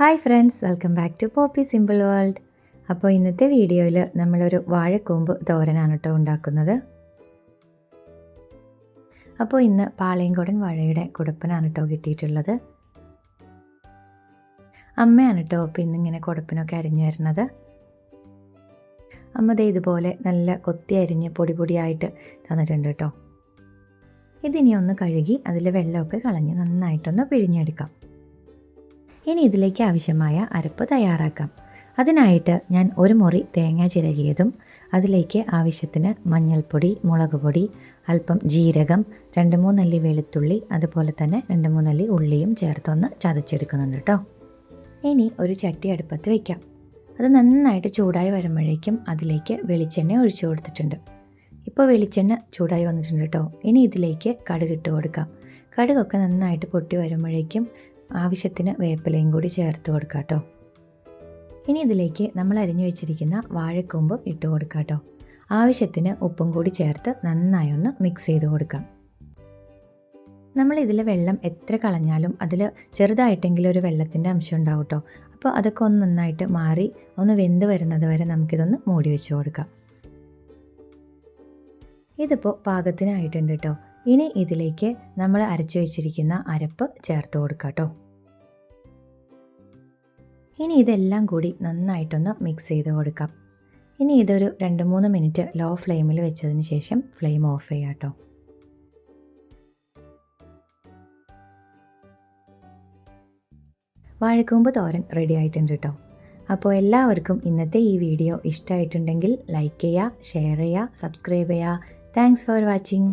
Hi friends welcome back to poppy simple world. അപ്പോൾ ഇന്നത്തെ വീഡിയോയിൽ നമ്മളൊരു വാഴക്കൂമ്പ് തോരനാണ് കേട്ടോ ഉണ്ടാക്കുന്നത്. അപ്പോൾ ഇന്ന് പാളയംകോടൻ വാഴയുടെ കുടപ്പനാണ് കേട്ടോ കിട്ടിയിട്ടുള്ളത്. അമ്മയാണ് കേട്ടോ അപ്പോൾ ഇന്നിങ്ങനെ കുടപ്പനൊക്കെ അരിഞ്ഞു വരുന്നത്. അമ്മ ദേ ഇതുപോലെ നല്ല കൊത്തി അരിഞ്ഞ് പൊടി പൊടിയായിട്ട് തന്നിട്ടുണ്ട് കേട്ടോ ഇതിനി ഒന്ന് കഴുകി അതിൽ വെള്ളമൊക്കെ കളഞ്ഞ് നന്നായിട്ടൊന്ന് പിഴിഞ്ഞെടുക്കാം. ഇനി ഇതിലേക്ക് ആവശ്യമായ അരപ്പ് തയ്യാറാക്കാം. അതിനായിട്ട് ഞാൻ ഒരു മുറി തേങ്ങ ചിരകിയതും അതിലേക്ക് ആവശ്യത്തിന് മഞ്ഞൾപ്പൊടി മുളക് പൊടി അല്പം ജീരകം രണ്ട് മൂന്നല്ലി വെളുത്തുള്ളി അതുപോലെ തന്നെ രണ്ട് മൂന്നല്ലി ഉള്ളിയും ചേർത്തൊന്ന് ചതച്ചെടുക്കുന്നുണ്ട് കേട്ടോ ഇനി ഒരു ചട്ടി അടുപ്പത്ത് വയ്ക്കാം അത് നന്നായിട്ട് ചൂടായി വരുമ്പോഴേക്കും അതിലേക്ക് വെളിച്ചെണ്ണ ഒഴിച്ചു കൊടുത്തിട്ടുണ്ട്. ഇപ്പോൾ വെളിച്ചെണ്ണ ചൂടായി വന്നിട്ടുണ്ട് കേട്ടോ ഇനി ഇതിലേക്ക് കടുക് ഇട്ട് കൊടുക്കാം. കടുകൊക്കെ നന്നായിട്ട് പൊട്ടി വരുമ്പോഴേക്കും ആവശ്യത്തിന് വേപ്പിലയും കൂടി ചേർത്ത് കൊടുക്കാം കേട്ടോ ഇനി ഇതിലേക്ക് നമ്മൾ അരിഞ്ഞു വെച്ചിരിക്കുന്ന വാഴക്കൂമ്പ് ഇട്ട് കൊടുക്കാം കേട്ടോ ആവശ്യത്തിന് ഉപ്പും കൂടി ചേർത്ത് നന്നായി ഒന്ന് മിക്സ് ചെയ്ത് കൊടുക്കാം. നമ്മൾ ഇതിലെ വെള്ളം എത്ര കളഞ്ഞാലും അതിൽ ചെറുതായിട്ടെങ്കിലും ഒരു വെള്ളത്തിന്റെ അംശം ഉണ്ടാവും കേട്ടോ അപ്പോൾ അതൊക്കെ ഒന്ന് നന്നായിട്ട് മാറി ഒന്ന് വെന്ത് വരുന്നത് വരെ നമുക്കിതൊന്ന് മൂടി വെച്ച് കൊടുക്കാം. ഇതിപ്പോൾ പാകത്തിനായിട്ടുണ്ട് കേട്ടോ ഇനി ഇതിലേക്ക് നമ്മൾ അരച്ചു വെച്ചിരിക്കുന്ന അരപ്പ് ചേർത്ത് കൊടുക്കാം കേട്ടോ. ഇനി ഇതെല്ലാം കൂടി നന്നായിട്ടൊന്ന് മിക്സ് ചെയ്ത് കൊടുക്കാം. ഇനി ഇതൊരു രണ്ട് മൂന്ന് മിനിറ്റ് ലോ ഫ്ലെയിമിൽ വെച്ചതിന് ശേഷം ഫ്ലെയിം ഓഫ് ചെയ്യാം കേട്ടോ. വാഴക്കൂമ്പ് തോരൻ റെഡി ആയിട്ടുണ്ട് കേട്ടോ. അപ്പോൾ എല്ലാവർക്കും ഇന്നത്തെ ഈ വീഡിയോ ഇഷ്ടമായിട്ടുണ്ടെങ്കിൽ ലൈക്ക് ചെയ്യുക ഷെയർ ചെയ്യുക സബ്സ്ക്രൈബ് ചെയ്യുക. Thanks for watching